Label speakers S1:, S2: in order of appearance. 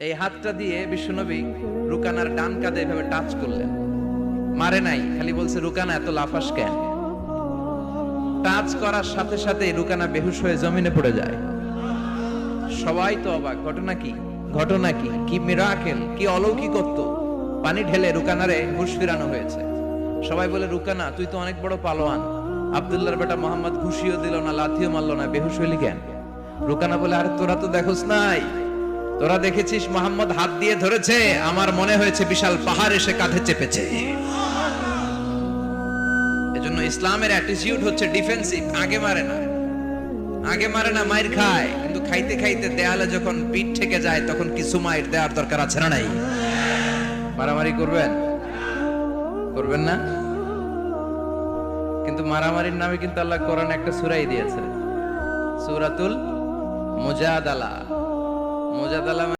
S1: এই হাতটা দিয়ে বিশ্বনবী রুকানার ডান কাঁধে এভাবে টাচ করলেন। মারে নাই, খালি বলছে, রুকানা, এত লাফাস কেন? টাচ করার সাথে সাথে রুকানা বেহুশ হয়ে জমিনে পড়ে যায়। সবাই তো অবাক, ঘটনা কি? ঘটনা কি? কি মিরাকেল কি অলৌকিকত্ব? পানি ঢেলে রুকানারে হুশ ফিরানো হয়েছে। সবাই বলে, রুকানা, তুই তো অনেক বড় পালোয়ান। আব্দুল্লাহর বেটা মোহাম্মদ খুশিও দিল না, লাথিও মারলো না, বেহুশ হইলি কেন? রুকানা বলে, আরে তোরা তো দেখোস নাই তোরা দেখেছিস মোহাম্মদ হাত দিয়ে ধরেছে? আমার মনে হয়েছে বিশাল পাহাড় এসে কাঁধে চেপেছে। এজন্য ইসলামের অ্যাটিটিউড হচ্ছে ডিফেন্সিভ আগে মারে না। আগে মারে না মাইর খায়। কিন্তু খাইতে খাইতে দেয়ালে যখন পিঠ থেকে যায়, তখন কিছু মাইর দেওয়ার দরকার আছে না নাই? মারামারি করবেন? করবেন না? কিন্তু মারামারির নামে কিন্তু আল্লাহ কোরআন একটা সুরাই দিয়েছে। সূরাতুল মুজাদালা। মুজাদালা